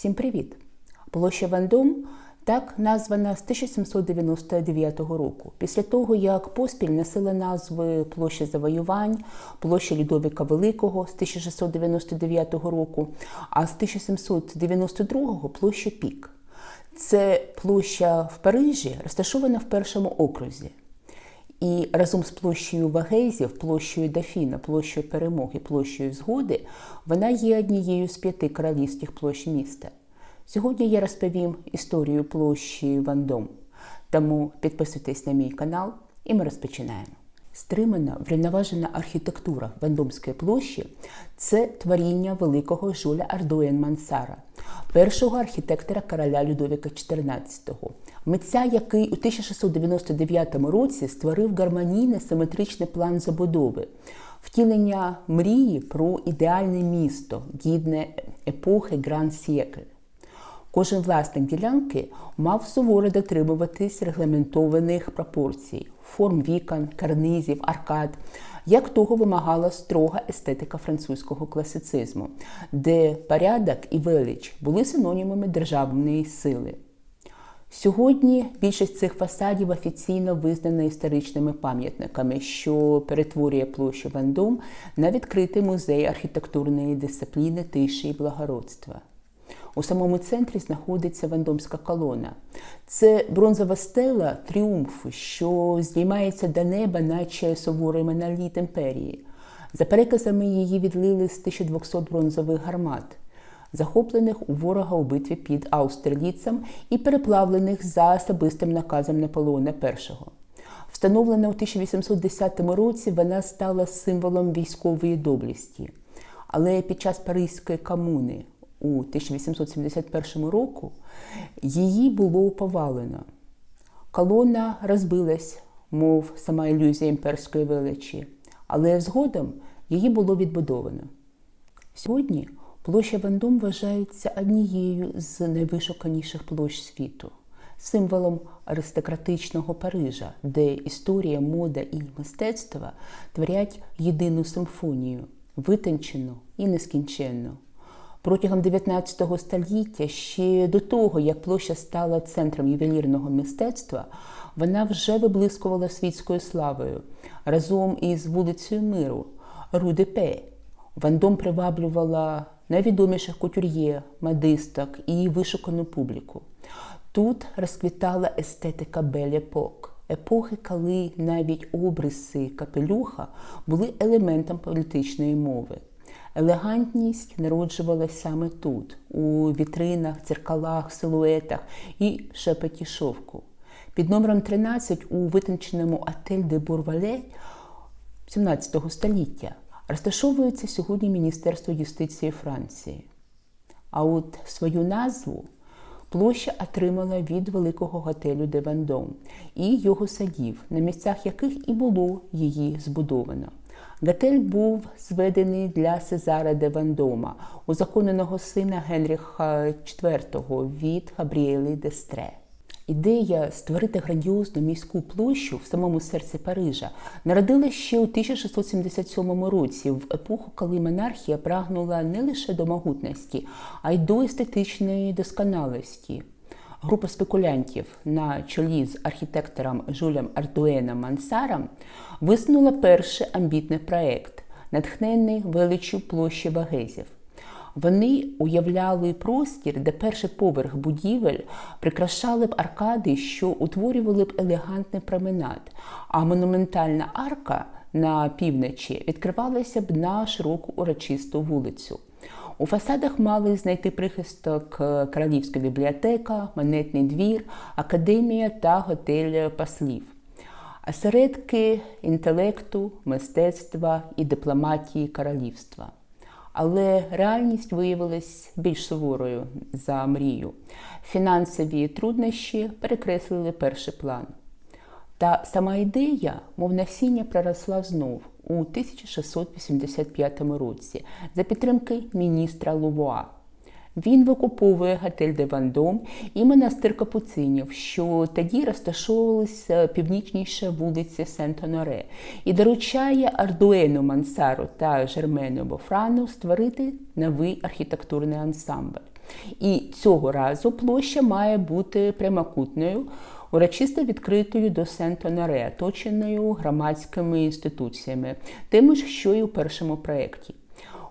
Всім привіт! Площа Вандом так названа з 1799 року. Після того, як поспіль носила назви площа Завоювань, площа Людовика Великого з 1699 року, а з 1792 площа Пік. Це площа в Парижі, розташована в першому окрузі. І разом з площею Вагезів, площею Дафіна, площею Перемоги, площею Згоди, вона є однією з п'яти королівських площ міста. Сьогодні я розповім історію площі Вандом. Тому підписуйтесь на мій канал і ми розпочинаємо. Стримана, врівноважена архітектура Вандомської площі це творіння великого Жуля Ардуен Мансара, першого архітектора короля Людовіка XIV, митця, який у 1699 році створив гармонійний симетричний план забудови, втілення мрії про ідеальне місто, гідне епохи Гран Сєкль. Кожен власник ділянки мав суворо дотримуватись регламентованих пропорцій, форм вікон, карнизів, аркад, як того вимагала строга естетика французького класицизму, де порядок і велич були синонімами державної сили. Сьогодні більшість цих фасадів офіційно визнана історичними пам'ятниками, що перетворює площу Вандом на відкритий музей архітектурної дисципліни, тиші і благородства. У самому центрі знаходиться Вандомська колона. Це бронзова стела тріумфу, що здіймається до неба, наче суворий моноліт імперії. За переказами її відлили з 1200 бронзових гармат, захоплених у ворога у битві під Аустерліцем і переплавлених за особистим наказом Наполеона І. Встановлена у 1810 році, вона стала символом військової доблесті. Але під час Паризької комуни у 1871 року її було повалено. Колона розбилась, мов сама ілюзія імперської величі, але згодом її було відбудовано. Сьогодні площа Вандом вважається однією з найвишуканіших площ світу, символом аристократичного Парижа, де історія, мода і мистецтво творять єдину симфонію, витончену і нескінченну. Протягом 19 століття, ще до того, як площа стала центром ювелірного мистецтва, вона вже виблискувала світською славою разом із вулицею Миру Ру-де-Пе. Вандом приваблювала найвідоміших кутюр'є, модисток і вишукану публіку. Тут розквітала естетика Бель-Епок, епохи, коли навіть обриси капелюха були елементом політичної мови. Елегантність народжувалася саме тут, у вітринах, дзеркалах, силуетах і шепоті шовку. Під номером 13 у витонченому отель де Бурвале 17 століття розташовується сьогодні Міністерство юстиції Франції. А от свою назву площа отримала від великого готелю де Вандом і його садів, на місцях яких і було її збудовано. Готель був зведений для Сезара де Вандома, узаконеного сина Генріха IV від Габріели де Стре. Ідея створити грандіозну міську площу в самому серці Парижа народилася ще у 1677 році, в епоху, коли монархія прагнула не лише до могутності, а й до естетичної досконалості. Група спекулянтів на чолі з архітектором Жулем Ардуеном Мансаром висунула перший амбітний проект, натхнений величю площі Вагезів. Вони уявляли простір, де перший поверх будівель прикрашали б аркади, що утворювали б елегантний променад, а монументальна арка на півночі відкривалася б на широку урочисту вулицю. У фасадах мали знайти прихисток Королівська бібліотека, монетний двір, академія та готель паслів, осередки інтелекту, мистецтва і дипломатії королівства. Але реальність виявилась більш суворою за мрію. Фінансові труднощі перекреслили перший план. Та сама ідея, мов насіння, проросла знов у 1685 році за підтримки міністра Лувуа. Він викуповує готель де Вандом і монастир Капуцинів, що тоді розташовувалися північніше вулиці Сент-Оноре, і доручає Ардуену Мансару та Жермену Бофрану створити новий архітектурний ансамбль. І цього разу площа має бути прямокутною, урочисто відкритою до Сент-Оноре, оточеною громадськими інституціями, тими ж, що й у першому проєкті.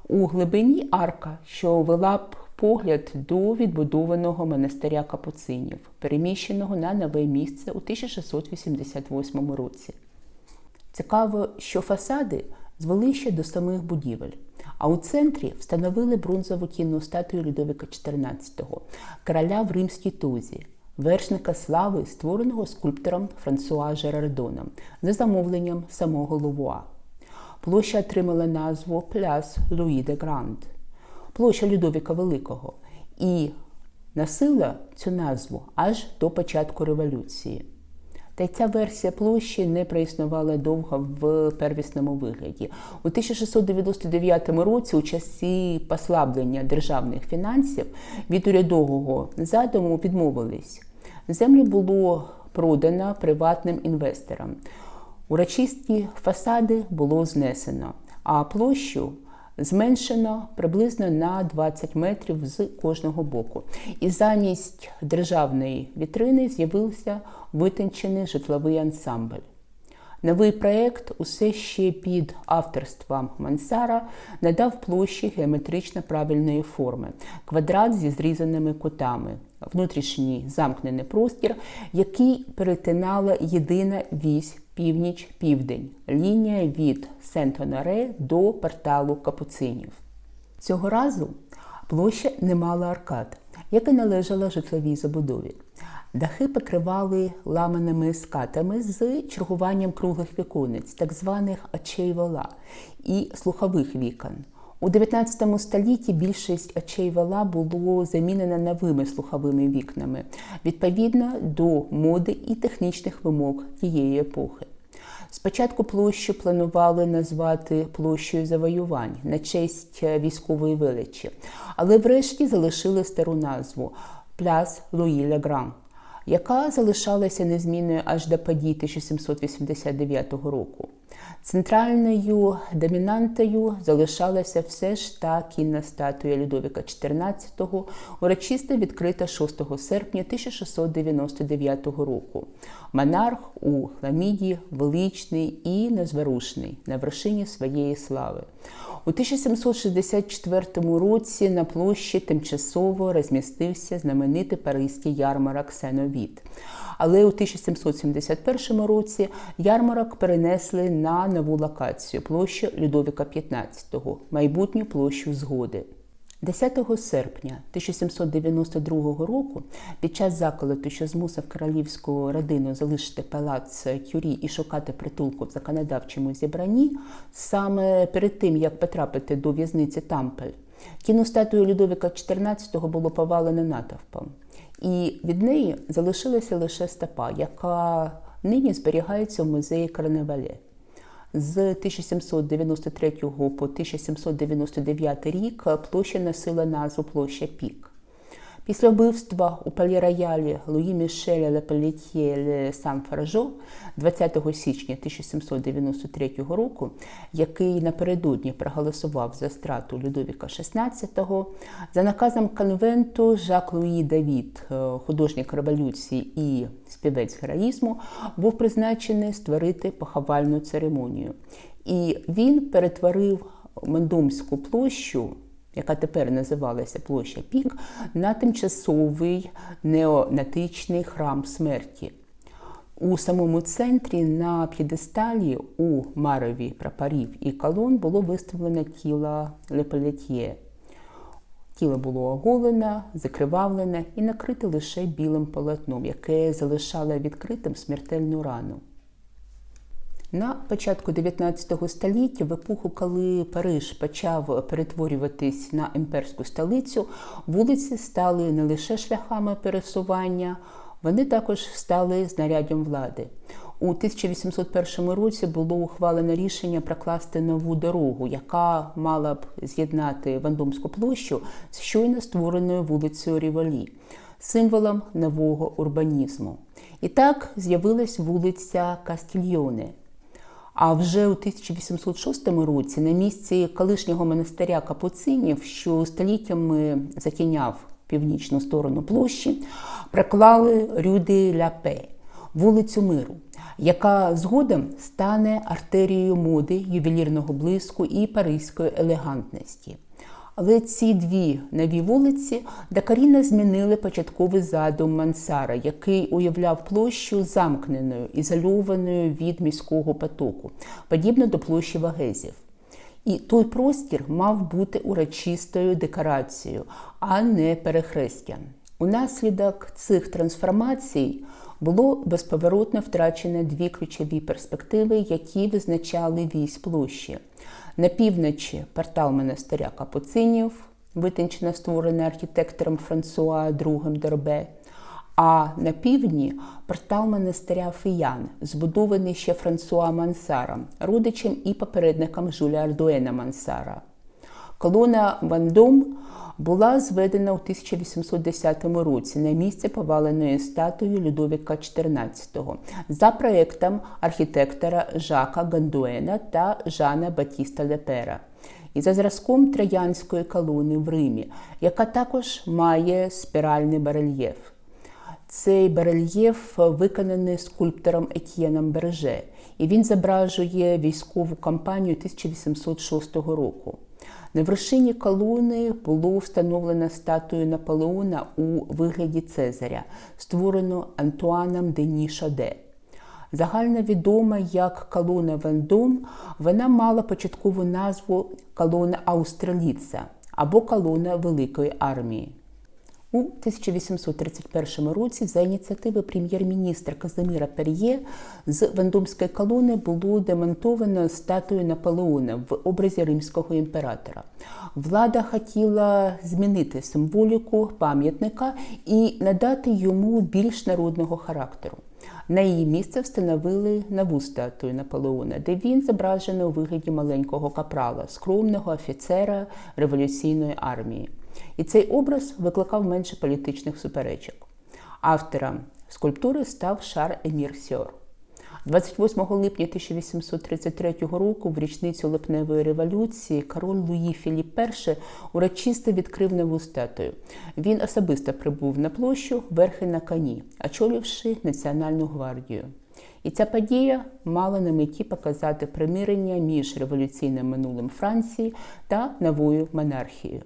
У глибині арка, що вела б погляд до відбудованого монастиря капуцинів, переміщеного на нове місце у 1688 році. Цікаво, що фасади звели ще до самих будівель, а у центрі встановили бронзову кінну статую Людовика XIV, короля в римській тузі, вершника слави, створеного скульптором Франсуа Жерардоном за замовленням самого Лувуа. Площа отримала назву Пляс Луї де Гранд, площа Людовіка Великого, і носила цю назву аж до початку революції. Та ця версія площі не проіснувала довго в первісному вигляді. У 1699 році, у часі послаблення державних фінансів, від урядового задуму відмовились. Землю було продано приватним інвесторам. Урочисті фасади було знесено, а площу зменшено приблизно на 20 метрів з кожного боку. І замість державної вітрини з'явився витончений житловий ансамбль. Новий проєкт усе ще під авторством Мансара надав площі геометрично правильної форми, квадрат зі зрізаними кутами, внутрішній замкнений простір, який перетинала єдина вісь північ-південь, лінія від Сент-Оноре до порталу Капуцинів. Цього разу площа не мала аркад, як і належала житловій забудові. Дахи покривали ламаними скатами з чергуванням круглих віконець, так званих очей вола і слухових вікон. У 19 столітті більшість очей вола було замінено новими слуховими вікнами, відповідно до моди і технічних вимог тієї епохи. Спочатку площу планували назвати площею завоювань на честь військової величі, але врешті залишили стару назву Пляс Луї Легран, яка залишалася незмінною аж до подій 1789 року. Центральною домінантою залишалася все ж та кінна статуя Людовіка XIV, урочисто відкрита 6 серпня 1699 року. Монарх у хламіді величний і незворушний на вершині своєї слави. У 1764 році на площі тимчасово розмістився знаменитий паризький ярмарок Сеновіт. Але у 1771 році ярмарок перенесли на нову локацію площу Людовіка 15, майбутню площу згоди. 10 серпня 1792 року, під час заколоту, що змусив королівську родину залишити палац Кюрі і шукати притулку в законодавчому зібранні, саме перед тим як потрапити до в'язниці Тампель, кіностатую Людовіка XIV було повалено натовпом. І від неї залишилася лише стопа, яка нині зберігається в музеї Карневале. З 1793 по 1799 рік площа носила назву площа Пік. Після вбивства у палі-роялі Луї Мішеля Лепелетьє Ле Сан Фаражо 20 січня 1793 року, який напередодні проголосував за страту Людовіка XVI, за наказом конвенту Жак Луї Давід, художник революції і співець героїзму, був призначений створити поховальну церемонію. І він перетворив Мендомську площу яка тепер називалася площа Пік, на тимчасовий неонатичний храм смерті. У самому центрі на п'єдесталі у марові прапорів і колон було виставлено тіло Лепелетьє. Тіло було оголене, закривавлене і накрите лише білим полотном, яке залишало відкритим смертельну рану. На початку 19 століття, в епоху, коли Париж почав перетворюватись на імперську столицю, вулиці стали не лише шляхами пересування, вони також стали знаряддям влади. У 1801 році було ухвалено рішення прокласти нову дорогу, яка мала б з'єднати Вандомську площу з щойно створеною вулицею Ріволі, символом нового урбанізму. І так з'явилась вулиця Кастільйоне. А вже у 1806 році на місці колишнього монастиря Капуцинів, що століттями затіняв північну сторону площі, приклали Рюди Ляпе, вулицю Миру, яка згодом стане артерією моди, ювелірного блиску і паризької елегантності. Але ці дві нові вулиці докорінно змінили початковий задум Мансара, який уявляв площу замкненою, ізольованою від міського потоку, подібно до площі Вагезів. І той простір мав бути урочистою декорацією, а не перехрестям. Унаслідок цих трансформацій було безповоротно втрачено дві ключові перспективи, які визначали вісь площі. На півночі портал монастиря Капуцинів, витончено створений архітектором Франсуа II Дербе, а на півдні портал монастиря Фіян, збудований ще Франсуа Мансаром, родичем і попередником Жуля Ардуена Мансара. Колона Вандом була зведена у 1810 році на місце поваленої статуї Людовіка XIV за проєктом архітектора Жака Гандуена та Жана Батіста Лепера. І за зразком троянської колони в Римі, яка також має спіральний барельєф. Цей барельєф виконаний скульптором Етьєном Берже, і він зображує військову кампанію 1806 року. На вершині колони було встановлено статую Наполеона у вигляді Цезаря, створену Антуаном Дені Шаде. Загально відома як колона Вендом, вона мала початкову назву колона Аустраліца або колона Великої армії. У 1831 році за ініціативи прем'єр-міністра Казиміра Пер'є з Вендомської колони було демонтовано статую Наполеона в образі римського імператора. Влада хотіла змінити символіку пам'ятника і надати йому більш народного характеру. На її місце встановили нову статую Наполеона, де він зображений у вигляді маленького капрала, скромного офіцера революційної армії. І цей образ викликав менше політичних суперечок. Автором скульптури став Шар Емір Сьор. 28 липня 1833 року, в річницю липневої революції, король Луї Філіп І урочисто відкрив нову статую. Він особисто прибув на площу верхи на коні, очоливши Національну гвардію. І ця подія мала на меті показати примирення між революційним минулим Франції та новою монархією.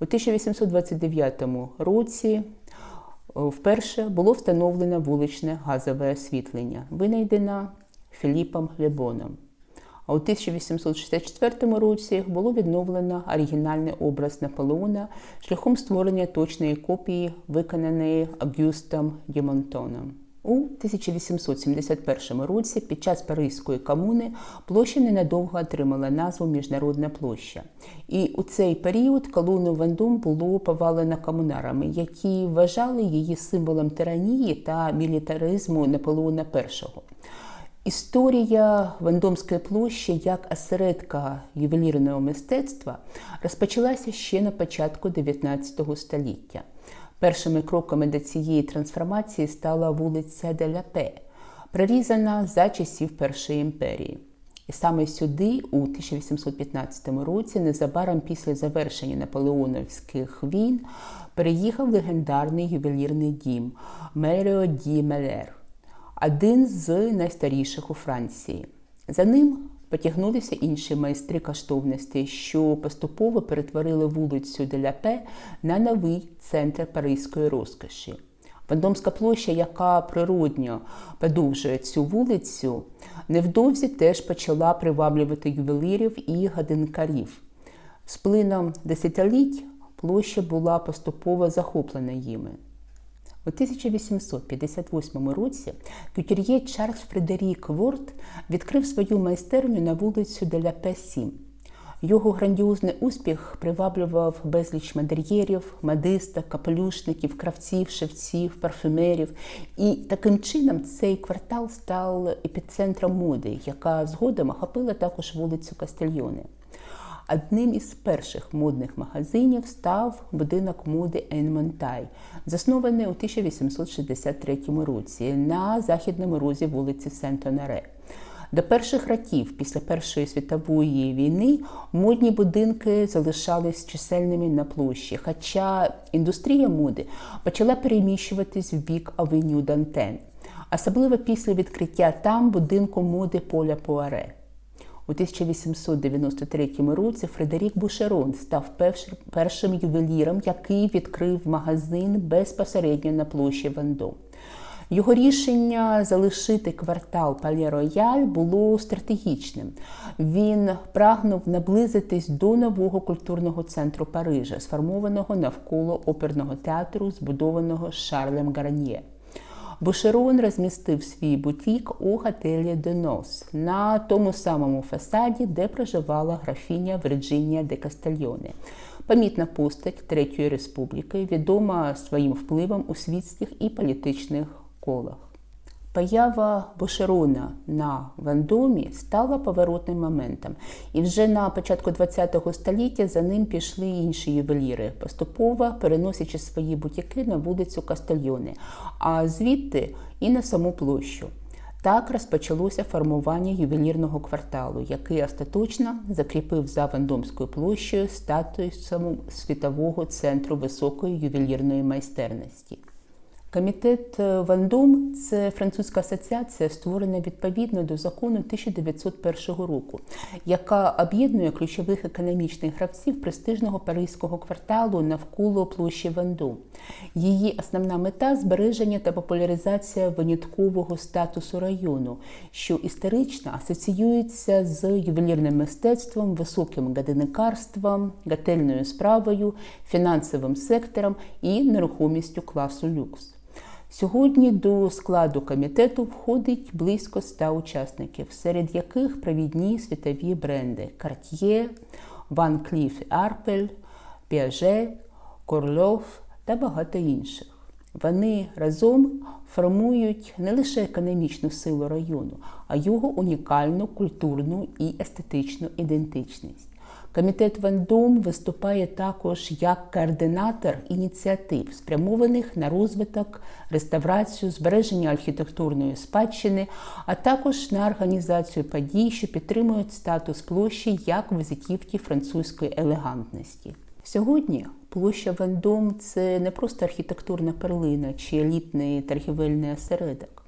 У 1829 році вперше було встановлено вуличне газове освітлення, винайдена Філіпом Лебоном. А у 1864 році було відновлено оригінальний образ Наполеона шляхом створення точної копії, виконаної Агюстом Дімонтоном. У 1871 році під час Паризької комуни площа ненадовго отримала назву Міжнародна площа. І у цей період колону Вандом було повалено комунарами, які вважали її символом тиранії та мілітаризму Наполеона І. Історія Вандомської площі як осередка ювелірного мистецтва розпочалася ще на початку 19 століття. Першими кроками до цієї трансформації стала вулиця Деляпе, прорізана за часів Першої імперії. І саме сюди, у 1815 році, незабаром після завершення наполеоновських війн, переїхав легендарний ювелірний дім Меріо Ді Мелер, один з найстаріших у Франції. За ним потягнулися інші майстри коштовностей, що поступово перетворили вулицю Деляпе на новий центр паризької розкоші. Вандомська площа, яка природньо подовжує цю вулицю, невдовзі теж почала приваблювати ювелірів і годинкарів. З плином десятиліть площа була поступово захоплена їми. У 1858 році кютюр'є Чарльз Фредерік Ворд відкрив свою майстерню на вулицю Деляпе 7. Його грандіозний успіх приваблював безліч модер'єрів, модисток, капелюшників, кравців, шевців, парфюмерів. І таким чином цей квартал став епіцентром моди, яка згодом охопила також вулицю Кастельйоне. Одним із перших модних магазинів став будинок моди Енмонтай, заснований у 1863 році на західному розі вулиці Сент-Оноре. До перших років після Першої світової війни модні будинки залишались чисельними на площі, хоча індустрія моди почала переміщуватись в бік авеню Дантен, особливо після відкриття там будинку моди Поля Пуаре. У 1893 році Фредерік Бушерон став першим ювеліром, який відкрив магазин безпосередньо на площі Вандом. Його рішення залишити квартал Пале Рояль було стратегічним. Він прагнув наблизитись до нового культурного центру Парижа, сформованого навколо оперного театру, збудованого Шарлем Гарньє. Бушерон розмістив свій бутік у готелі Денос на тому самому фасаді, де проживала графіня Вірджинія де Кастальйоне. Помітна постать Третьої республіки, відома своїм впливом у світських і політичних колах. Поява Бушерона на Вандомі стала поворотним моментом, і вже на початку ХХ століття за ним пішли інші ювеліри, поступово переносячи свої бутіки на вулицю Кастельйони, а звідти і на саму площу. Так розпочалося формування ювелірного кварталу, який остаточно закріпив за Вандомською площею статус світового центру високої ювелірної майстерності. Комітет Вандом це французька асоціація, створена відповідно до закону 1901 року, яка об'єднує ключових економічних гравців престижного паризького кварталу навколо площі Вандом. Її основна мета збереження та популяризація виняткового статусу району, що історично асоціюється з ювелірним мистецтвом, високим годинникарством, готельною справою, фінансовим сектором і нерухомістю класу люкс. Сьогодні до складу комітету входить близько ста учасників, серед яких провідні світові бренди Cartier, Van Cleef Arpels, Piaget, Корольов та багато інших. Вони разом формують не лише економічну силу району, а його унікальну культурну і естетичну ідентичність. Комітет Вандом виступає також як координатор ініціатив, спрямованих на розвиток, реставрацію, збереження архітектурної спадщини, а також на організацію подій, що підтримують статус площі як візитівки французької елегантності. Сьогодні площа Вандом це не просто архітектурна перлина чи елітний торгівельний осередок.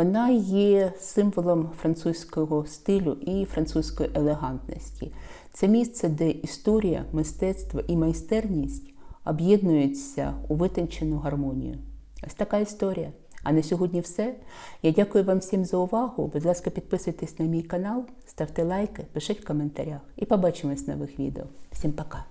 Вона є символом французького стилю і французької елегантності. Це місце, де історія, мистецтво і майстерність об'єднуються у витончену гармонію. Ось така історія. А на сьогодні все. Я дякую вам всім за увагу. Будь ласка, підписуйтесь на мій канал, ставте лайки, пишіть в коментарях і побачимось в нових відео. Всім пока!